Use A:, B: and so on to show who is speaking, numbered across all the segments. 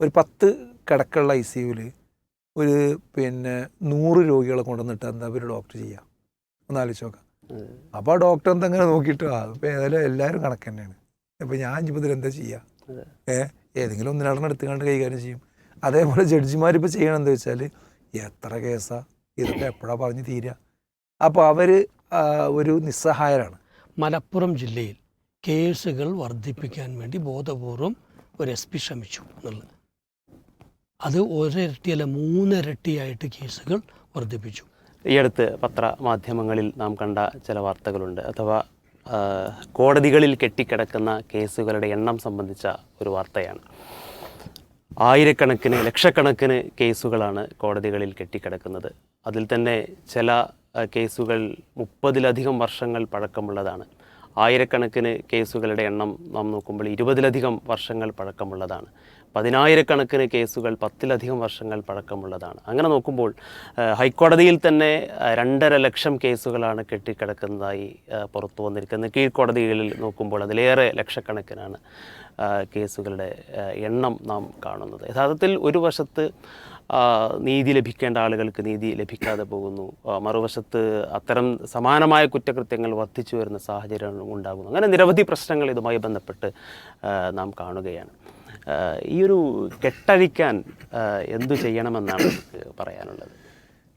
A: ഒരു പത്ത് കിടക്കുള്ള I C യുവിൽ ഒരു പിന്നെ നൂറ് രോഗികളെ കൊണ്ടുവന്നിട്ട് എന്താ ഒരു ഡോക്ടർ ചെയ്യുക ഒന്ന് ആലോചിച്ച് നോക്കാം. അപ്പോൾ ആ ഡോക്ടർ എന്തെങ്കിലും നോക്കിയിട്ട് ആ ഇപ്പോൾ ഏതായാലും എല്ലാവരും കണക്ക് തന്നെയാണ്. അപ്പോൾ ഞാൻ ഇപ്പോൾ എന്താ ചെയ്യുക. ഏ ഏതെങ്കിലും ഒന്നിനാടനെ എടുത്തുകൊണ്ട് കൈകാര്യം ചെയ്യും. അതേപോലെ ജഡ്ജിമാർ ഇപ്പോൾ ചെയ്യണം എന്താ വെച്ചാൽ എത്ര കേസാ? ഇതൊക്കെ എപ്പോഴാണ് പറഞ്ഞ് തീരുക അപ്പോൾ അവർ ഒരു നിസ്സഹായരാണ്.
B: മലപ്പുറം ജില്ലയിൽ കേസുകൾ വർദ്ധിപ്പിക്കാൻ വേണ്ടി ബോധപൂർവം ഒരു എസ് പി ശ്രമിച്ചു എന്നുള്ളത്. അത് ഒരിരട്ടിയല്ല മൂന്നിരട്ടിയായിട്ട് കേസുകൾ വർദ്ധിപ്പിച്ചു.
C: ഈ അടുത്ത് പത്രമാധ്യമങ്ങളിൽ നാം കണ്ട ചില വാർത്തകളുണ്ട്. അഥവാ കോടതികളിൽ കെട്ടിക്കിടക്കുന്ന കേസുകളുടെ എണ്ണം സംബന്ധിച്ച ഒരു വാർത്തയാണ്. ആയിരക്കണക്കിന് ലക്ഷക്കണക്കിന് കേസുകളാണ് കോടതികളിൽ കെട്ടിക്കിടക്കുന്നത്. അതിൽ തന്നെ ചില കേസുകൾ മുപ്പതിലധികം വർഷങ്ങൾ പഴക്കമുള്ളതാണ്. ആയിരക്കണക്കിന് കേസുകളുടെ എണ്ണം നാം നോക്കുമ്പോൾ ഇരുപതിലധികം വർഷങ്ങൾ പഴക്കമുള്ളതാണ്. പതിനായിരക്കണക്കിന് കേസുകൾ പത്തിലധികം വർഷങ്ങൾ പഴക്കമുള്ളതാണ്. അങ്ങനെ നോക്കുമ്പോൾ ഹൈക്കോടതിയിൽ തന്നെ രണ്ടര ലക്ഷം കേസുകളാണ് കെട്ടിക്കിടക്കുന്നതായി പുറത്തു വന്നിരിക്കുന്നത്. കീഴ്ക്കോടതികളിൽ നോക്കുമ്പോൾ അതിലേറെ ലക്ഷക്കണക്കിനാണ് കേസുകളുടെ എണ്ണം നാം കാണുന്നത്. യഥാർത്ഥത്തിൽ ഒരു വശത്ത് നീതി ലഭിക്കേണ്ട ആളുകൾക്ക് നീതി ലഭിക്കാതെ പോകുന്നു. മറുവശത്ത് അത്തരം സമാനമായ കുറ്റകൃത്യങ്ങൾ വർദ്ധിച്ചു വരുന്ന സാഹചര്യം ഉണ്ടാകുന്നു. അങ്ങനെ നിരവധി പ്രശ്നങ്ങൾ ഇതുമായി ബന്ധപ്പെട്ട് നാം കാണുകയാണ്. ഈ ഒരു കെട്ടഴിക്കാൻ എന്തു ചെയ്യണമെന്നാണ് പറയാനുള്ളത്?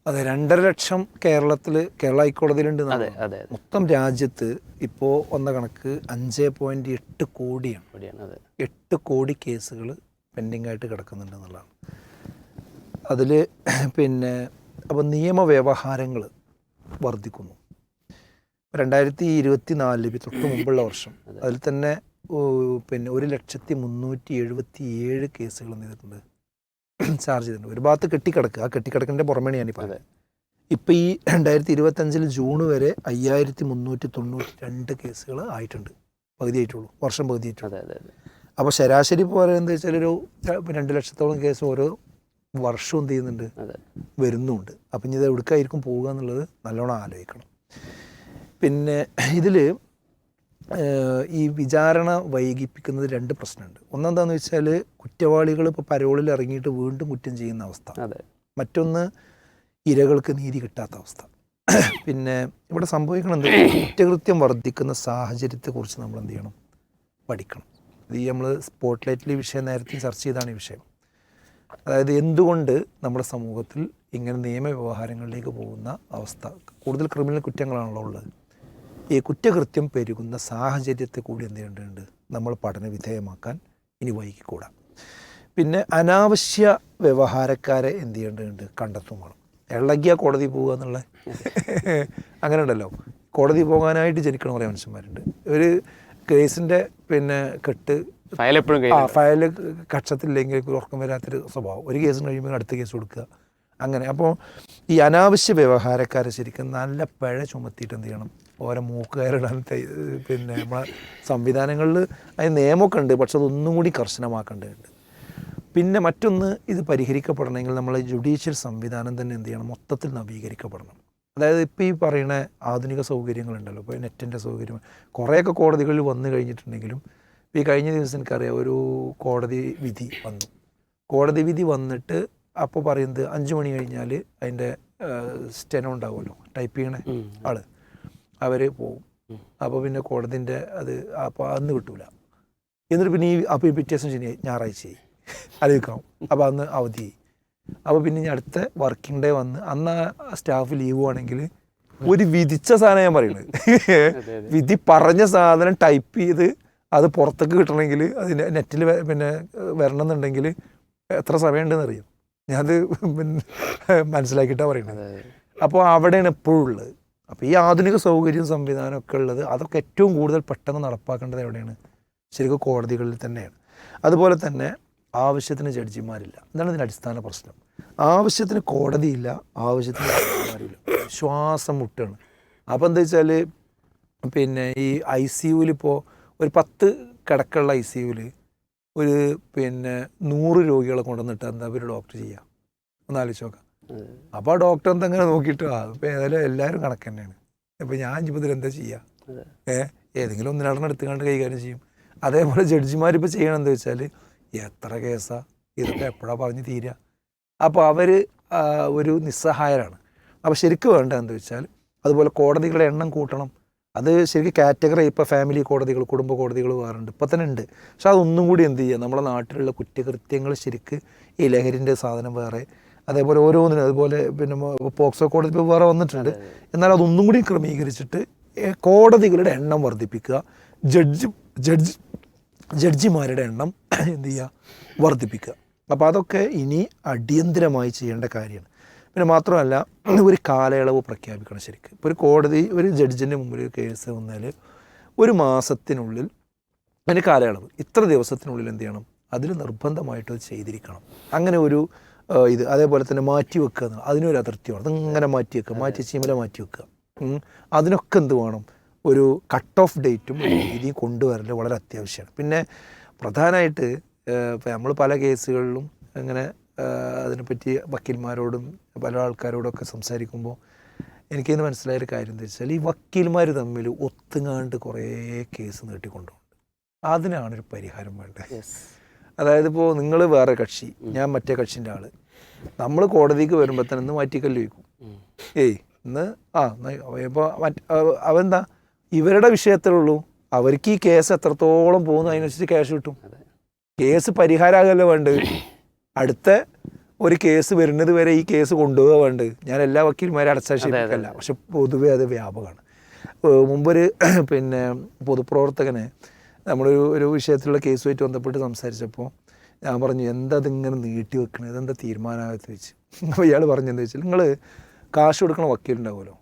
A: അതെ രണ്ടര ലക്ഷം കേരളത്തിൽ കേരള ഹൈക്കോടതിയിലുണ്ട്
C: അതെ അതെ
A: മൊത്തം രാജ്യത്ത് ഇപ്പോൾ വന്ന കണക്ക് അഞ്ച് പോയിന്റ് എട്ട് കോടിയാണ്. എട്ട് കോടി കേസുകൾ പെൻഡിങ് ആയിട്ട് കിടക്കുന്നുണ്ട് എന്നുള്ളതാണ്. അതിൽ പിന്നെ അപ്പോൾ നിയമവ്യവഹാരങ്ങൾ വർദ്ധിക്കുന്നു. രണ്ടായിരത്തി ഇരുപത്തി നാലിൽ തൊട്ട് മുമ്പുള്ള വർഷം അതിൽ തന്നെ പിന്നെ ഒരു ലക്ഷത്തി മുന്നൂറ്റി എഴുപത്തി ഏഴ് കേസുകൾ ചെയ്തിട്ടുണ്ട്? ചാർജ് ചെയ്തിട്ടുണ്ട്. ഒരു ഭാഗത്ത് കെട്ടിക്കിടക്കുക ആ കെട്ടിക്കിടക്കിന്റെ പുറമേണ് ഞാനീ പറഞ്ഞത് ഇപ്പം ഈ രണ്ടായിരത്തി ഇരുപത്തഞ്ചിൽ ജൂൺ വരെ അയ്യായിരത്തി മുന്നൂറ്റി തൊണ്ണൂറ്റി രണ്ട് കേസുകൾ ആയിട്ടുണ്ട്. പകുതി ആയിട്ടുള്ളൂ. വർഷം പകുതി ആയിട്ടുള്ളൂ. അപ്പോൾ ശരാശരി പോലെ എന്താ വെച്ചാൽ ഒരു രണ്ട് ലക്ഷത്തോളം കേസ് ഓരോ വർഷവും എന്ത് ചെയ്യുന്നുണ്ട്? വരുന്നുണ്ട്. അപ്പം ഇനി ഇത് എവിടേക്കായിരിക്കും പോവുക എന്നുള്ളത് നല്ലോണം ആലോചിക്കണം. പിന്നെ ഇതിൽ ഈ വിചാരണ വൈകിപ്പിക്കുന്നത് രണ്ട് പ്രശ്നമുണ്ട്. ഒന്നെന്താണെന്ന് വെച്ചാൽ കുറ്റവാളികൾ ഇപ്പോൾ പരോളിൽ ഇറങ്ങിയിട്ട് വീണ്ടും കുറ്റം ചെയ്യുന്ന അവസ്ഥ. മറ്റൊന്ന് ഇരകൾക്ക് നീതി കിട്ടാത്ത അവസ്ഥ. പിന്നെ ഇവിടെ സംഭവിക്കണം എന്താ കുറ്റകൃത്യം വർദ്ധിക്കുന്ന സാഹചര്യത്തെക്കുറിച്ച് നമ്മൾ എന്ത് ചെയ്യണം? പഠിക്കണം. ഇത് ഈ നമ്മൾ സ്പോട്ട് ലൈറ്റിൽ ഈ വിഷയം നേരത്തെ ചർച്ച ചെയ്താണ് ഈ വിഷയം. അതായത് എന്തുകൊണ്ട് നമ്മുടെ സമൂഹത്തിൽ ഇങ്ങനെ നിയമവ്യവഹാരങ്ങളിലേക്ക് പോകുന്ന അവസ്ഥ? കൂടുതൽ ക്രിമിനൽ കുറ്റങ്ങളാണല്ലോ ഉള്ളത്. ഈ കുറ്റകൃത്യം പെരുകുന്ന സാഹചര്യത്തെ കൂടി എന്ത് ചെയ്യേണ്ടതുണ്ട്? നമ്മൾ പഠന വിധേയമാക്കാൻ ഇനി വൈകിക്കൂടാ. പിന്നെ അനാവശ്യ വ്യവഹാരക്കാരെ എന്ത് ചെയ്യേണ്ടതുണ്ട്? കണ്ടെത്തും വേണം ഇളകിയ കോടതി പോകുക എന്നുള്ള അങ്ങനെ ഉണ്ടല്ലോ കോടതി പോകാനായിട്ട് ജനിക്കണ കുറേ മനുഷ്യന്മാരുണ്ട്. ഒരു കേസിന്റെ പിന്നെ കെട്ട്
C: ഫയൽ എപ്പോഴും
A: ആ ഫയൽ കക്ഷത്തില്ലെങ്കിൽ ഉറക്കം വരാത്തൊരു സ്വഭാവം. ഒരു കേസും കഴിയുമ്പോൾ അടുത്ത കേസ് കൊടുക്കുക. അങ്ങനെ. അപ്പോൾ ഈ അനാവശ്യ വ്യവഹാരക്കാരെ ശരിക്കും നല്ല പിഴ ചുമത്തിയിട്ട് എന്ത് ചെയ്യണം? ഓരോ മൂക്കുകാരിടാൻ പിന്നെ നമ്മളെ സംവിധാനങ്ങളിൽ അതിന് നിയമമൊക്കെ ഉണ്ട് പക്ഷെ അതൊന്നും കൂടി കർശനമാക്കേണ്ടതുണ്ട്. പിന്നെ മറ്റൊന്ന് ഇത് പരിഹരിക്കപ്പെടണമെങ്കിൽ നമ്മളെ ജുഡീഷ്യൽ സംവിധാനം തന്നെ എന്ത് ചെയ്യണം? മൊത്തത്തിൽ നവീകരിക്കപ്പെടണം. അതായത് ഇപ്പോൾ ഈ പറയുന്ന ആധുനിക സൗകര്യങ്ങളുണ്ടല്ലോ. ഇപ്പോൾ നെറ്റിന്റെ സൗകര്യം കുറേയൊക്കെ കോടതികളിൽ വന്നു കഴിഞ്ഞിട്ടുണ്ടെങ്കിലും ഇപ്പോൾ ഈ കഴിഞ്ഞ ദിവസം എനിക്കറിയാം ഒരു കോടതി വിധി വന്നു. കോടതി വിധി വന്നിട്ട് അപ്പോൾ പറയുന്നത് അഞ്ച് മണി കഴിഞ്ഞാൽ അതിന്റെ സ്റ്റെനോ ഉണ്ടാവുമല്ലോ. ടൈപ്പ് ചെയ്യണേ ആൾ. അവർ പോവും. അപ്പോൾ പിന്നെ കോടതിന്റെ അത് അപ്പോൾ അന്ന് കിട്ടൂല. എന്നിട്ട് പിന്നെ ഈ അപ്പോൾ ഈ പിറ്റേ ദിവസം ശനി ഞായറാഴ്ചയായി. അറിയിക്കാം അപ്പോൾ അന്ന് അവധിയായി. അപ്പോൾ പിന്നെ ഞാൻ അടുത്ത വർക്കിംഗ് ഡേ വന്ന് അന്ന് ആ സ്റ്റാഫ് ലീവ് ആണെങ്കിൽ ഒരു വിധിച്ച സാധനം ഞാൻ പറയുന്നത് വിധി പറഞ്ഞ സാധനം ടൈപ്പ് ചെയ്ത് അത് പുറത്തേക്ക് കിട്ടണമെങ്കിൽ അതിന്റെ നെറ്റിൽ പിന്നെ വരണം എന്നുണ്ടെങ്കിൽ എത്ര സമയമുണ്ടെന്ന് അറിയാം? ഞാനത് പിന്നെ മനസ്സിലാക്കിയിട്ടാണ് പറയുന്നത്
C: അതെ അതെ.
A: അപ്പോൾ അവിടെയാണ് എപ്പോഴും ഉള്ളത്. അപ്പോൾ ഈ ആധുനിക സൗകര്യവും സംവിധാനമൊക്കെ ഉള്ളത് അതൊക്കെ ഏറ്റവും കൂടുതൽ പെട്ടെന്ന് നടപ്പാക്കേണ്ടത് എവിടെയാണ്? ശരിക്കും കോടതികളിൽ തന്നെയാണ്. അതുപോലെ തന്നെ ആവശ്യത്തിന് ജഡ്ജിമാരില്ല. എന്താണ് ഇതിന്റെ അടിസ്ഥാന പ്രശ്നം? ആവശ്യത്തിന് കോടതിയില്ല ആവശ്യത്തിന് ജഡ്ജിമാരില്ല. ശ്വാസം മുട്ടാണ്. അപ്പോൾ എന്താ വെച്ചാൽ പിന്നെ ഈ ഐ സി യുവിലിപ്പോൾ ഒരു പത്ത് കിടക്കുള്ള ഐ സി യുവിൽ ഒരു പിന്നെ നൂറ് രോഗികളെ കൊണ്ടുവന്നിട്ട് എന്താ ഒരു ഡോക്ടർ ചെയ്യുക ഒന്ന് ആലോചിച്ച് നോക്കാം. അപ്പോൾ ആ ഡോക്ടർ എന്തെങ്കിലും നോക്കിയിട്ട് ആ ഇപ്പോൾ ഏതായാലും എല്ലാവരും കണക്ക് തന്നെയാണ്. അപ്പോൾ ഞാൻ ജീവിതത്തിൽ എന്താ ചെയ്യുക ഏഹ് ഏതെങ്കിലും ഒന്നിനാടനെ എടുത്തുകൊണ്ട് കൈകാര്യം ചെയ്യും. അതേപോലെ ജഡ്ജിമാർ ഇപ്പോൾ ചെയ്യണം എന്താ വെച്ചാൽ എത്ര കേസാ? ഇതൊക്കെ എപ്പോഴാണ് പറഞ്ഞ് തീരുക അപ്പോൾ അവർ ഒരു നിസ്സഹായരാണ്. അപ്പോൾ ശരിക്കും വേണ്ടത് എന്താ വെച്ചാൽ അതുപോലെ കോടതികളുടെ എണ്ണം കൂട്ടണം. അത് ശരിക്കും കാറ്റഗറി ഇപ്പോൾ ഫാമിലി കോടതികൾ കുടുംബ കോടതികൾ വേറുണ്ട്. ഇപ്പോൾ തന്നെ ഉണ്ട്. പക്ഷെ അതൊന്നും കൂടി എന്ത് ചെയ്യുക നമ്മുടെ നാട്ടിലുള്ള കുറ്റകൃത്യങ്ങൾ ശരിക്ക് ഈ ലഹരിന്റെ സാധനം വേറെ അതേപോലെ ഓരോന്നിനും അതുപോലെ പിന്നെ പോക്സോ കോടതി ഇപ്പോൾ വേറെ വന്നിട്ടുണ്ട്. എന്നാൽ അതൊന്നും കൂടി ക്രമീകരിച്ചിട്ട് കോടതികളുടെ എണ്ണം വർദ്ധിപ്പിക്കുക. ജഡ്ജ് ജഡ്ജി ജഡ്ജിമാരുടെ എണ്ണം എന്ത് ചെയ്യുക? വർദ്ധിപ്പിക്കുക. അപ്പോൾ അതൊക്കെ ഇനി അടിയന്തിരമായി ചെയ്യേണ്ട കാര്യമാണ്. പിന്നെ മാത്രമല്ല ഒരു കാലയളവ് പ്രഖ്യാപിക്കണം ശരിക്കും. ഇപ്പോൾ ഒരു കോടതി ഒരു ജഡ്ജിന്റെ മുമ്പിൽ ഒരു കേസ് വന്നാൽ ഒരു മാസത്തിനുള്ളിൽ അതിന്റെ കാലയളവ് ഇത്ര ദിവസത്തിനുള്ളിൽ എന്ത് ചെയ്യണം? അതിൽ നിർബന്ധമായിട്ട് അത് ചെയ്തിരിക്കണം. അങ്ങനെ ഒരു ഇത് അതേപോലെ തന്നെ മാറ്റി വെക്കുക അതിനൊരു അതിർത്തി വേണം അതിങ്ങനെ മാറ്റി വെക്കുക മാറ്റി ചീമല മാറ്റി വെക്കുക. അതിനൊക്കെ എന്ത് വേണം? ഒരു കട്ട് ഓഫ് ഡേറ്റും രീതിയും കൊണ്ടുവരൽ വളരെ അത്യാവശ്യമാണ്. പിന്നെ പ്രധാനമായിട്ട് ഇപ്പോൾ നമ്മൾ പല കേസുകളിലും അങ്ങനെ അതിനെപ്പറ്റി വക്കീൽമാരോടും പല ആൾക്കാരോടൊക്കെ സംസാരിക്കുമ്പോൾ എനിക്കിന്ന് മനസ്സിലായൊരു കാര്യം എന്താ വെച്ചാൽ ഈ വക്കീൽമാർ തമ്മിൽ ഒത്തുങ്ങാണ്ട് കുറേ കേസ് നീട്ടിക്കൊണ്ടുണ്ട്. അതിനാണ് ഒരു പരിഹാരം വേണ്ടത്. അതായത് ഇപ്പോൾ നിങ്ങൾ വേറെ കക്ഷി ഞാൻ മറ്റേ കക്ഷിന്റെ ആൾ നമ്മൾ കോടതിക്ക് വരുമ്പോൾ തന്നെ ഇന്ന് മാറ്റിക്കല്ല് വയ്ക്കും ഏയ് ഇന്ന് ആ ഇപ്പോൾ മറ്റ് അവ- അവെന്താ ഇവരുടെ വിഷയത്തിലുള്ളൂ. അവർക്ക് ഈ കേസ് എത്രത്തോളം പോകുന്നു അതിനനുസരിച്ച് ക്യാഷ് കിട്ടും. കേസ് പരിഹാരമാകല്ലോ വേണ്ടത്? അടുത്ത ഒരു കേസ് വരുന്നത് വരെ ഈ കേസ് കൊണ്ടുപോവുക വേണ്ടത്. ഞാൻ എല്ലാ വക്കീൽമാരെ അടച്ചാക്ഷേപിക്കല്ല പക്ഷെ പൊതുവെ അത് വ്യാപകമാണ്. മുമ്പൊരു പിന്നെ പൊതുപ്രവർത്തകന് നമ്മളൊരു ഒരു വിഷയത്തിലുള്ള കേസുമായിട്ട് ബന്ധപ്പെട്ട് സംസാരിച്ചപ്പോൾ ഞാൻ പറഞ്ഞു എന്താ ഇതിങ്ങനെ നീട്ടി വെക്കണത്? ഇതെന്താ തീരുമാനമാകത്ത് വെച്ച് അപ്പോൾ ഇയാൾ പറഞ്ഞെന്താ വെച്ചാൽ നിങ്ങൾ കാശ് കൊടുക്കണ വക്കീലുണ്ടാവുമല്ലോ.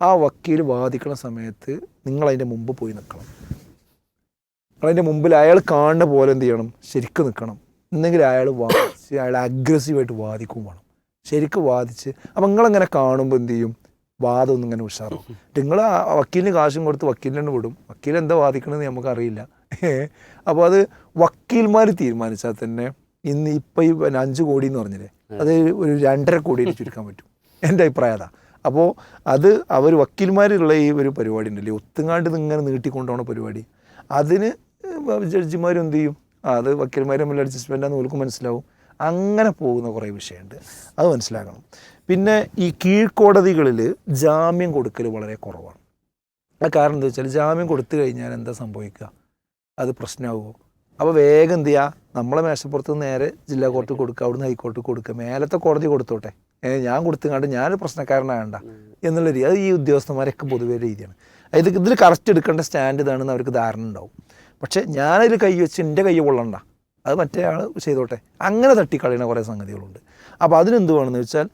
A: ആ വക്കീൽ വാദിക്കുന്ന സമയത്ത് നിങ്ങൾ അതിന്റെ മുമ്പ് പോയി നിൽക്കണം അതിന്റെ മുമ്പിൽ അയാൾ കാണുന്ന പോലെ എന്ത് ചെയ്യണം? ശരിക്കും നിൽക്കണം എന്നെങ്കിൽ അയാൾ വാദിച്ച് അയാൾ അഗ്രസീവായിട്ട് വാദിക്കും വേണം. ശരിക്കും വാദിച്ച് അപ്പം നിങ്ങളങ്ങനെ കാണുമ്പോൾ എന്ത് ചെയ്യും? വാദം ഒന്നും ഇങ്ങനെ ഉഷാറും നിങ്ങൾ വക്കീലിന് കാശും കൊടുത്ത് വക്കീലിനെ വിടും. വക്കീൽ എന്താ വാദിക്കണമെന്ന് നമുക്കറിയില്ല. അപ്പോൾ അത് വക്കീൽമാർ തീരുമാനിച്ചാൽ തന്നെ ഇന്ന് ഇപ്പം ഈ അഞ്ച് കോടി എന്ന് പറഞ്ഞില്ലേ? അത് ഒരു രണ്ടര കോടിയിൽ ചുരുക്കാൻ പറ്റും. എന്റെ അഭിപ്രായം അതാ. അപ്പോൾ അത് അവർ വക്കീൽമാരുള്ള ഈ ഒരു പരിപാടി ഉണ്ടല്ലേ ഒത്തുങ്ങാണ്ട് ഇങ്ങനെ നീട്ടിക്കൊണ്ടുപോണ പരിപാടി? അതിന് ജഡ്ജിമാരും എന്ത് ചെയ്യും? അത് വക്കീൽമാർ തമ്മിൽ അഡ്ജസ്റ്റ്മെന്റ് ആണെന്ന് ഓൽക്കും മനസ്സിലാവും. അങ്ങനെ പോകുന്ന കുറേ വിഷയമുണ്ട്. അത് മനസ്സിലാക്കണം. പിന്നെ ഈ കീഴ്ക്കോടതികളിൽ ജാമ്യം കൊടുക്കൽ വളരെ കുറവാണ്. ആ കാരണം എന്താ വെച്ചാൽ ജാമ്യം കൊടുത്തു കഴിഞ്ഞാൽ എന്താ സംഭവിക്കുക? അത് പ്രശ്നമാവുമോ അപ്പോൾ വേഗം എന്ത് ചെയ്യുക നമ്മളെ മേശപ്പുറത്ത് നേരെ ജില്ലാ കോർട്ടിൽ കൊടുക്കുക അവിടുന്ന് ഹൈക്കോർട്ടിൽ കൊടുക്കുക. മേലത്തെ കോടതി കൊടുത്തോട്ടെ? ഞാൻ കൊടുത്തുകൊണ്ട് ഞാൻ പ്രശ്നക്കാരനാകണ്ട എന്നുള്ള രീതി. അത് ഈ ഉദ്യോഗസ്ഥന്മാരൊക്കെ പൊതുവേ രീതിയാണ്. അതായത് ഇതിൽ കറക്റ്റ് എടുക്കേണ്ട സ്റ്റാൻഡ് ഇതാണെന്ന് അവർക്ക് ധാരണ ഉണ്ടാവും. പക്ഷേ ഞാനതിൽ കൈ വെച്ച് എന്റെ കൈ കൊള്ളണ്ട അത് മറ്റേ ആൾ ചെയ്തോട്ടെ. അങ്ങനെ തട്ടിക്കളയുന്ന കുറേ സംഗതികളുണ്ട്. അപ്പോൾ അതിനെന്ത് വേണമെന്ന് വെച്ചാൽ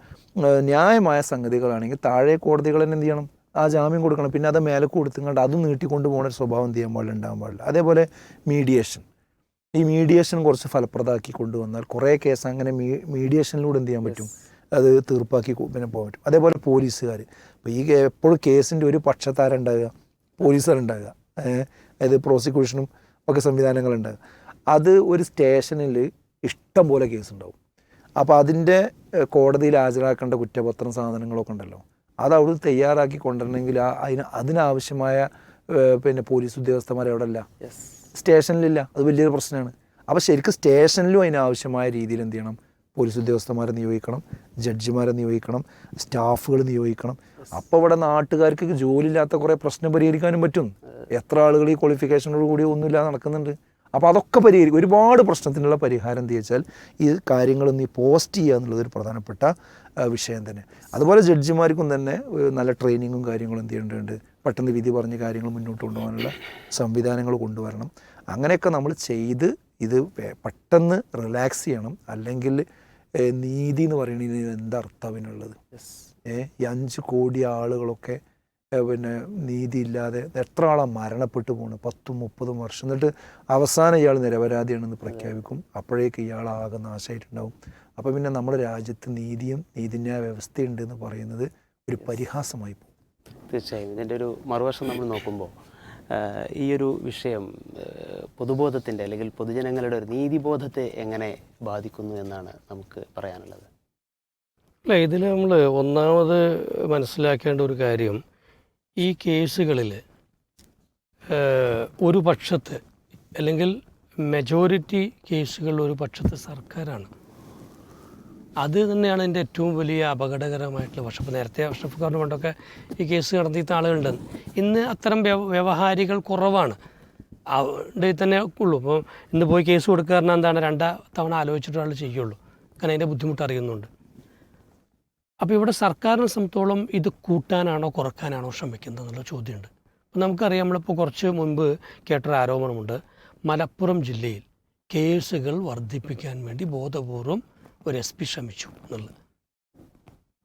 A: ന്യായമായ സംഗതികളാണെങ്കിൽ താഴെ കോടതികൾ തന്നെ എന്ത് ചെയ്യണം? ആ ജാമ്യം കൊടുക്കണം. പിന്നെ അത് മേലെ കൊടുത്തുകൊണ്ട് അത് നീട്ടിക്കൊണ്ട് പോകുന്ന ഒരു സ്വഭാവം എന്ത് ചെയ്യാൻ പാടില്ല ഉണ്ടാകാൻ പാടില്ല. അതേപോലെ മീഡിയേഷൻ ഈ മീഡിയേഷൻ കുറച്ച് ഫലപ്രദമാക്കി കൊണ്ടുവന്നാൽ കുറേ കേസ് അങ്ങനെ മീ മീഡിയേഷനിലൂടെ എന്ത് ചെയ്യാൻ പറ്റും? അത് തീർപ്പാക്കി പിന്നെ പോകാൻ പറ്റും. അതേപോലെ പോലീസുകാർ ഇപ്പോൾ ഈ എപ്പോഴും കേസിന്റെ ഒരു പക്ഷത്താരുണ്ടാകുക. പോലീസുകാരുണ്ടാകുക. അതായത് പ്രോസിക്യൂഷനും ഒക്കെ സംവിധാനങ്ങളുണ്ടാകുക. അത് ഒരു സ്റ്റേഷനിൽ ഇഷ്ടം പോലെ കേസുണ്ടാവും. അപ്പോൾ അതിന്റെ കോടതിയിൽ ഹാജരാക്കേണ്ട കുറ്റപത്രം സാധനങ്ങളൊക്കെ ഉണ്ടല്ലോ. അത് അവിടെ തയ്യാറാക്കി കൊണ്ടുവരണമെങ്കിൽ ആ അതിന് അതിനാവശ്യമായ പിന്നെ പോലീസ് ഉദ്യോഗസ്ഥന്മാർ അവിടെ അല്ല സ്റ്റേഷനിലില്ല. അത് വലിയൊരു പ്രശ്നമാണ്. അപ്പോൾ ശരിക്കും സ്റ്റേഷനിലും അതിനാവശ്യമായ രീതിയിൽ എന്ത് ചെയ്യണം? പോലീസ് ഉദ്യോഗസ്ഥന്മാരെ നിയോഗിക്കണം ജഡ്ജിമാരെ നിയോഗിക്കണം സ്റ്റാഫുകൾ നിയോഗിക്കണം. അപ്പോൾ ഇവിടെ നാട്ടുകാർക്ക് ജോലിയില്ലാത്ത കുറേ പ്രശ്നം പരിഹരിക്കാനും പറ്റും. എത്ര ആളുകൾ ഈ ക്വാളിഫിക്കേഷനോട് കൂടി ഒന്നുമില്ലാതെ നടക്കുന്നുണ്ട്. അപ്പോൾ അതൊക്കെ പരിഹരിക്കും. ഒരുപാട് പ്രശ്നത്തിനുള്ള പരിഹാരം എന്താ വെച്ചാൽ ഈ കാര്യങ്ങളൊന്ന് ഈ പോസ്റ്റ് ചെയ്യുക എന്നുള്ളത് ഒരു പ്രധാനപ്പെട്ട വിഷയം തന്നെ. അതുപോലെ ജഡ്ജിമാർക്കും തന്നെ നല്ല ട്രെയിനിങ്ങും കാര്യങ്ങളും എന്ത് ചെയ്യേണ്ടതുണ്ട്. പെട്ടെന്ന് വിധി പറഞ്ഞ് കാര്യങ്ങൾ മുന്നോട്ട് കൊണ്ടുപോകാനുള്ള സംവിധാനങ്ങൾ കൊണ്ടുവരണം. അങ്ങനെയൊക്കെ നമ്മൾ ചെയ്ത് ഇത് പെട്ടെന്ന് റിലാക്സ് ചെയ്യണം. അല്ലെങ്കിൽ നീതി എന്ന് പറയുന്നത് എന്താ അർത്ഥം അതിനുള്ളത് ഏ ഈ അഞ്ച് കോടി ആളുകളൊക്കെ പിന്നെ നീതിയില്ലാതെ എത്ര ആളാണ് മരണപ്പെട്ടു പോകുന്നത് പത്തും മുപ്പതും വർഷം. എന്നിട്ട് അവസാനം ഇയാൾ നിരപരാധിയാണെന്ന് പ്രഖ്യാപിക്കും. അപ്പോഴേക്ക് ഇയാൾ ആകെ നാശമായിട്ടുണ്ടാവും. അപ്പോൾ പിന്നെ നമ്മുടെ രാജ്യത്ത് നീതിയും നീതിന്യായ വ്യവസ്ഥയുണ്ട് എന്ന് പറയുന്നത് ഒരു പരിഹാസമായി പോകും.
C: തീർച്ചയായും. ഇതിന്റെ ഒരു മറുവശം നമ്മൾ നോക്കുമ്പോൾ ഈ ഒരു വിഷയം പൊതുബോധത്തിന്റെ അല്ലെങ്കിൽ പൊതുജനങ്ങളുടെ ഒരു നീതിബോധത്തെ എങ്ങനെ ബാധിക്കുന്നു എന്നാണ് നമുക്ക് പറയാനുള്ളത്.
B: അല്ല ഇതിൽ നമ്മൾ ഒന്നാമത് മനസ്സിലാക്കേണ്ട ഒരു കാര്യം ഈ കേസുകളിൽ ഒരു പക്ഷത്ത് അല്ലെങ്കിൽ മെജോറിറ്റി കേസുകളിൽ ഒരു പക്ഷത്ത് സർക്കാരാണ്. അത് തന്നെയാണ് എന്റെ ഏറ്റവും വലിയ അപകടകരമായിട്ടുള്ള വശം ഇപ്പോൾ നേരത്തെ വർഷപ്പ് കാരണം കൊണ്ടൊക്കെ ഈ കേസ് നടത്തിയിട്ട് ആളുകളുണ്ടെന്ന് ഇന്ന് അത്തരം വ്യവഹാരികൾ കുറവാണ്. അവിടെ തന്നെ ഉള്ളൂ അപ്പോൾ ഇന്ന് പോയി കേസ് കൊടുക്കുക പറഞ്ഞാൽ എന്താണ്? രണ്ടാ തവണ ആലോചിച്ചിട്ട് ആൾ ചെയ്യുള്ളൂ. കാരണം അതിന്റെ ബുദ്ധിമുട്ട് അറിയുന്നുണ്ട്. അപ്പോൾ ഇവിടെ സർക്കാരിനെ സംബന്ധിച്ചോളം ഇത് കൂട്ടാനാണോ കുറക്കാനാണോ ശ്രമിക്കുന്നത് എന്നുള്ള ചോദ്യമുണ്ട്. അപ്പോൾ നമുക്കറിയാം നമ്മളിപ്പോൾ കുറച്ച് മുൻപ് കേട്ടൊരു ആരോപണമുണ്ട്. മലപ്പുറം ജില്ലയിൽ കേസുകൾ വർദ്ധിപ്പിക്കാൻ വേണ്ടി ബോധപൂർവം ഒരു എസ് പി ശ്രമിച്ചു എന്നുള്ളത്.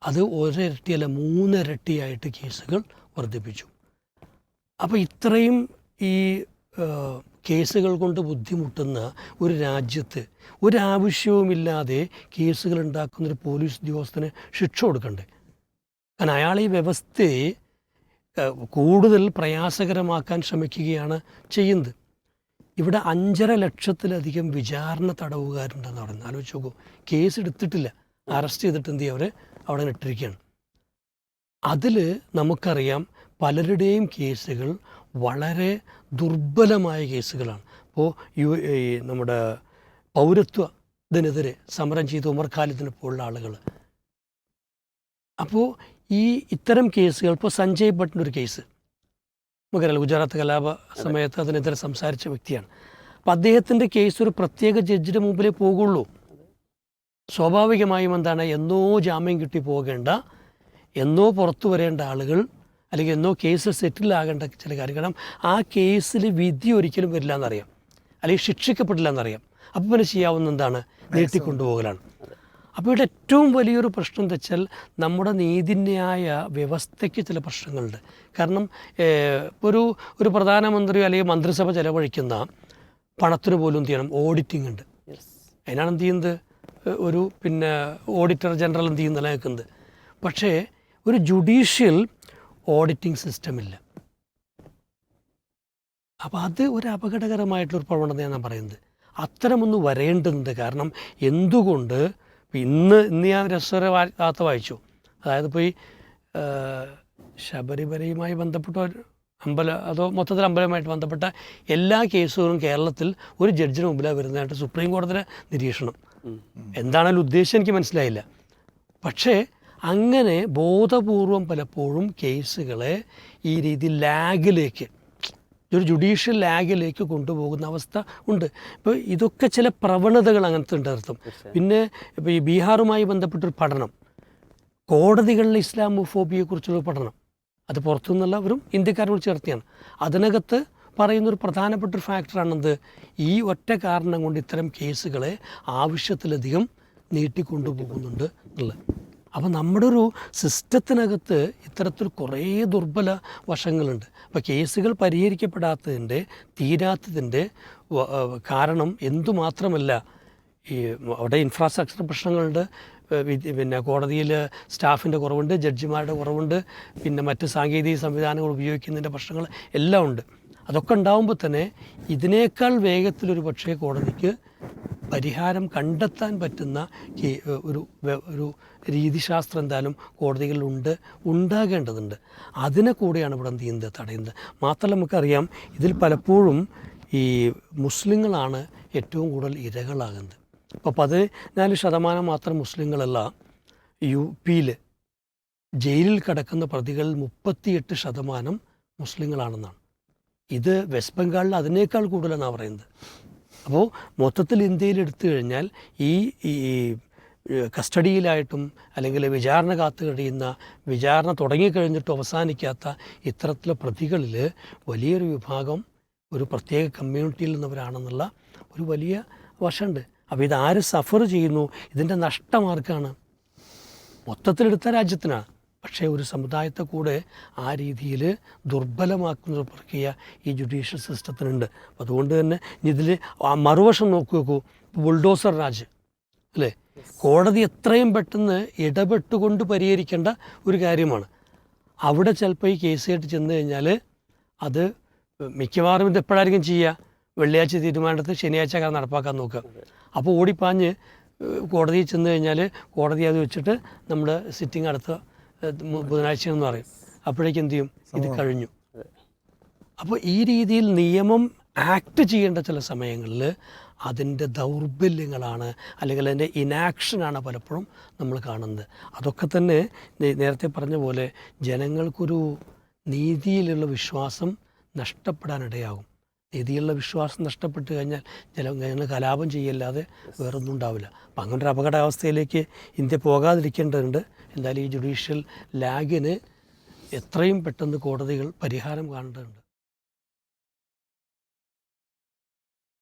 B: അത് ഒരിരട്ടിയല്ല മൂന്നിരട്ടിയായിട്ട് കേസുകൾ വർദ്ധിപ്പിച്ചു. അപ്പോൾ ഇത്രയും ഈ കേസുകൾ കൊണ്ട് ബുദ്ധിമുട്ടുന്ന ഒരു രാജ്യത്ത് ഒരാവശ്യവുമില്ലാതെ കേസുകൾ ഉണ്ടാക്കുന്ന ഒരു പോലീസ് ഉദ്യോഗസ്ഥന് ശിക്ഷ കൊടുക്കണ്ടേ? കാരണം അയാൾ ഈ വ്യവസ്ഥയെ കൂടുതൽ പ്രയാസകരമാക്കാൻ ശ്രമിക്കുകയാണ് ചെയ്യുന്നത്. ഇവിടെ അഞ്ചര ലക്ഷത്തിലധികം വിചാരണ തടവുകാരുണ്ടെന്ന് പറയുന്നത്. ആലോചിച്ച് നോക്കൂ കേസ് എടുത്തിട്ടില്ല. അറസ്റ്റ് ചെയ്തിട്ട് എന്ത് അവർ അവിടെ ഇട്ടിരിക്കുകയാണ് അതിൽ നമുക്കറിയാം പലരുടെയും കേസുകൾ വളരെ ദുർബലമായ കേസുകളാണ്. ഇപ്പോൾ യു നമ്മുടെ പൗരത്വത്തിനെതിരെ സമരം ചെയ്ത ഉമർ ഖാലിദിനെ പോലുള്ള ആളുകൾ അപ്പോൾ ഈ ഇത്തരം കേസുകൾ ഇപ്പോൾ സഞ്ജയ് ഭട്ടിന്റെ ഒരു കേസ്. നമുക്കറിയാം ഗുജറാത്ത് കലാപ സമയത്ത് അതിനെതിരെ സംസാരിച്ച വ്യക്തിയാണ്. അപ്പം അദ്ദേഹത്തിന്റെ കേസ് ഒരു പ്രത്യേക ജഡ്ജിയുടെ മുമ്പിലേ പോകുള്ളൂ. സ്വാഭാവികമായും എന്താണ് എന്നോ ജാമ്യം കിട്ടി പോകേണ്ട എന്നോ പുറത്തു വരേണ്ട ആളുകൾ അല്ലെങ്കിൽ എന്നോ കേസ് സെറ്റിലാകേണ്ട ചില കാര്യം. കാരണം ആ കേസിൽ വിധി ഒരിക്കലും വരില്ല എന്നറിയാം. അല്ലെങ്കിൽ ശിക്ഷിക്കപ്പെടില്ല എന്നറിയാം. അപ്പോൾ പിന്നെ ചെയ്യാവുന്ന എന്താണ്? നീട്ടിക്കൊണ്ടുപോകലാണ്. അപ്പോൾ ഇവിടെ ഏറ്റവും വലിയൊരു പ്രശ്നം എന്താ വെച്ചാൽ നമ്മുടെ നീതിന്യായ വ്യവസ്ഥയ്ക്ക് ചില പ്രശ്നങ്ങളുണ്ട്. കാരണം ഒരു ഒരു പ്രധാനമന്ത്രിയോ അല്ലെങ്കിൽ മന്ത്രിസഭ ചെലവഴിക്കുന്ന പണത്തിന് പോലും എന്ത് ചെയ്യണം? ഓഡിറ്റിംഗ് ഉണ്ട്. അതിനാണ് എന്ത് ചെയ്യുന്നത്? ഒരു പിന്നെ ഓഡിറ്റർ ജനറൽ എന്ത് ചെയ്യുന്നില്ല നിലനിൽക്കുന്നത്. പക്ഷേ ഒരു ജുഡീഷ്യൽ ഓഡിറ്റിംഗ് സിസ്റ്റം ഇല്ല അപ്പോൾ അത് ഒരു അപകടകരമായിട്ടുള്ളൊരു പ്രവണതയാണ് ഞാൻ പറയുന്നത്. അത്തരമൊന്ന് വരേണ്ടതുണ്ട്. കാരണം എന്തുകൊണ്ട് ഇന്ന് ഇന്ന് ഞാൻ രസകര വാർത്ത വായിച്ചു. അതായത് ഇപ്പോൾ ഈ ശബരിമലയുമായി ബന്ധപ്പെട്ട അമ്പല അതോ മൊത്തത്തിൽ അമ്പലവുമായിട്ട് ബന്ധപ്പെട്ട എല്ലാ കേസുകളും കേരളത്തിൽ ഒരു ജഡ്ജിന് മുമ്പിലാണ് വരുന്നതായിട്ട് സുപ്രീം കോടതിയുടെ നിരീക്ഷണം. എന്താണെങ്കിലും ഉദ്ദേശം എനിക്ക് മനസ്സിലായില്ല. പക്ഷേ അങ്ങനെ ബോധപൂർവം പലപ്പോഴും കേസുകളെ ഈ രീതി ലാഗിലേക്ക് ഒരു ജുഡീഷ്യൽ ലാഗിലേക്ക് കൊണ്ടുപോകുന്ന അവസ്ഥ ഉണ്ട്. ഇപ്പോൾ ഇതൊക്കെ ചില പ്രവണതകൾ അങ്ങനത്തെ ഉണ്ട് അർത്ഥം പിന്നെ ഇപ്പോൾ ഈ ബീഹാറുമായി ബന്ധപ്പെട്ടൊരു പഠനം കോടതികളിലെ ഇസ്ലാമോഫോബിയെക്കുറിച്ചുള്ള പഠനം അത് പുറത്തുനിന്നുള്ളവരും ഇന്ത്യക്കാരോട് ചേർത്തിയാണ് അതിനകത്ത് പറയുന്നൊരു പ്രധാനപ്പെട്ട ഒരു ഫാക്ടറാണെന്ത്? ഈ ഒറ്റ കാരണം കൊണ്ട് ഇത്തരം കേസുകളെ ആവശ്യത്തിലധികം നീട്ടിക്കൊണ്ടുപോകുന്നുണ്ട് എന്നുള്ളത്. അപ്പോൾ നമ്മുടെ ഒരു സിസ്റ്റത്തിനകത്ത് ഇത്തരത്തിൽ കുറേ ദുർബല വശങ്ങളുണ്ട്. അപ്പോൾ കേസുകൾ പരിഹരിക്കപ്പെടാത്തതിന്റെ തീരാത്തതിന്റെ കാരണം എന്തുമാത്രമല്ല ഈ അവിടെ ഇൻഫ്രാസ്ട്രക്ചർ പ്രശ്നങ്ങളുണ്ട്. പിന്നെ കോടതിയിൽ സ്റ്റാഫിന്റെ കുറവുണ്ട് ജഡ്ജിമാരുടെ കുറവുണ്ട് പിന്നെ മറ്റ് സാങ്കേതിക സംവിധാനങ്ങൾ ഉപയോഗിക്കുന്നതിന്റെ പ്രശ്നങ്ങൾ എല്ലാം ഉണ്ട്. അതൊക്കെ ഉണ്ടാവുമ്പോൾ തന്നെ ഇതിനേക്കാൾ വേഗത്തിലൊരു പക്ഷേ കോടതിക്ക് പരിഹാരം കണ്ടെത്താൻ പറ്റുന്ന ഒരു ഒരു രീതിശാസ്ത്രം എന്തായാലും കോടതികളിലുണ്ട് ഉണ്ടാകേണ്ടതുണ്ട്. അതിനെ കൂടെയാണ് ഇവിടെ എന്ത് ചെയ്യുന്നത് തടയുന്നത്. മാത്രമല്ല നമുക്കറിയാം ഇതിൽ പലപ്പോഴും ഈ മുസ്ലിങ്ങളാണ് ഏറ്റവും കൂടുതൽ ഇരകളാകുന്നത്. അപ്പോൾ പതിനാല് ശതമാനം മാത്രം മുസ്ലിങ്ങളല്ല യു പിയിൽ ജയിലിൽ കിടക്കുന്ന പ്രതികളിൽ മുപ്പത്തിയെട്ട് ശതമാനം മുസ്ലിങ്ങളാണെന്നാണ്. ഇത് വെസ്റ്റ് ബംഗാളിൽ അതിനേക്കാൾ കൂടുതലാണ് പറയുന്നത്. അപ്പോൾ മൊത്തത്തിൽ ഇന്ത്യയിൽ എടുത്തു കഴിഞ്ഞാൽ ഈ കസ്റ്റഡിയിലായിട്ടും അല്ലെങ്കിൽ വിചാരണ കാത്തു കഴിയുന്ന വിചാരണ തുടങ്ങിക്കഴിഞ്ഞിട്ടും അവസാനിക്കാത്ത ഇത്തരത്തിലുള്ള പ്രതികളിൽ വലിയൊരു വിഭാഗം ഒരു പ്രത്യേക കമ്മ്യൂണിറ്റിയിൽ നിന്നവരാണെന്നുള്ള ഒരു വലിയ വശമുണ്ട്. അപ്പോൾ ഇതാര് സഫർ ചെയ്യുന്നു? ഇതിന്റെ നഷ്ടമാർക്കാണ്. മൊത്തത്തിലെടുത്ത രാജ്യത്തിനാണ്. പക്ഷേ ഒരു സമുദായത്തെ കൂടെ ആ രീതിയിൽ ദുർബലമാക്കുന്ന ഒരു പ്രക്രിയ ഈ ജുഡീഷ്യൽ സിസ്റ്റത്തിനുണ്ട് അതുകൊണ്ട് തന്നെ ഇതിൽ ആ മറുവശം നോക്കി നോക്കൂ. ബുൾഡോസർ രാജ് അല്ലേ? കോടതി എത്രയും പെട്ടെന്ന് ഇടപെട്ടുകൊണ്ട് പരിഹരിക്കേണ്ട ഒരു കാര്യമാണ്. അവിടെ ചിലപ്പോൾ ഈ കേസായിട്ട് ചെന്ന് കഴിഞ്ഞാൽ അത് മിക്കവാറും ഇത് എപ്പോഴായിരിക്കും ചെയ്യുക? വെള്ളിയാഴ്ച തീരുമാനത്ത് ശനിയാഴ്ച കാലം നടപ്പാക്കാൻ നോക്കുക. അപ്പോൾ ഓടിപ്പാഞ്ഞ് കോടതിയിൽ ചെന്ന് കഴിഞ്ഞാൽ കോടതി അത് വെച്ചിട്ട് നമ്മുടെ സിറ്റിംഗ് അടുത്ത ബുധനാഴ്ച എന്ന് പറയും. അപ്പോഴേക്കും എന്ത് ചെയ്യും? ഇത് കഴിഞ്ഞു. അപ്പോൾ ഈ രീതിയിൽ നിയമം ആക്ട് ചെയ്യേണ്ട ചില സമയങ്ങളിൽ അതിന്റെ ദൗർബല്യങ്ങളാണ് അല്ലെങ്കിൽ അതിന്റെ ഇനാക്ഷനാണ് പലപ്പോഴും നമ്മൾ കാണുന്നത്. അതൊക്കെ തന്നെ നേരത്തെ പറഞ്ഞ പോലെ ജനങ്ങൾക്കൊരു നീതിയിലുള്ള വിശ്വാസം നഷ്ടപ്പെടാനിടയാകും. നീതിയുള്ള വിശ്വാസം നഷ്ടപ്പെട്ട് കഴിഞ്ഞാൽ ചില ഞങ്ങൾ കലാപം ചെയ്യല്ലാതെ വേറൊന്നും ഉണ്ടാവില്ല. അപ്പം അങ്ങനെ ഒരു അപകടാവസ്ഥയിലേക്ക് ഇന്ത്യ പോകാതിരിക്കേണ്ടതുണ്ട്. എന്തായാലും ഈ ജുഡീഷ്യൽ ലാഗിന് എത്രയും പെട്ടെന്ന് കോടതികൾ പരിഹാരം കാണേണ്ടതുണ്ട്.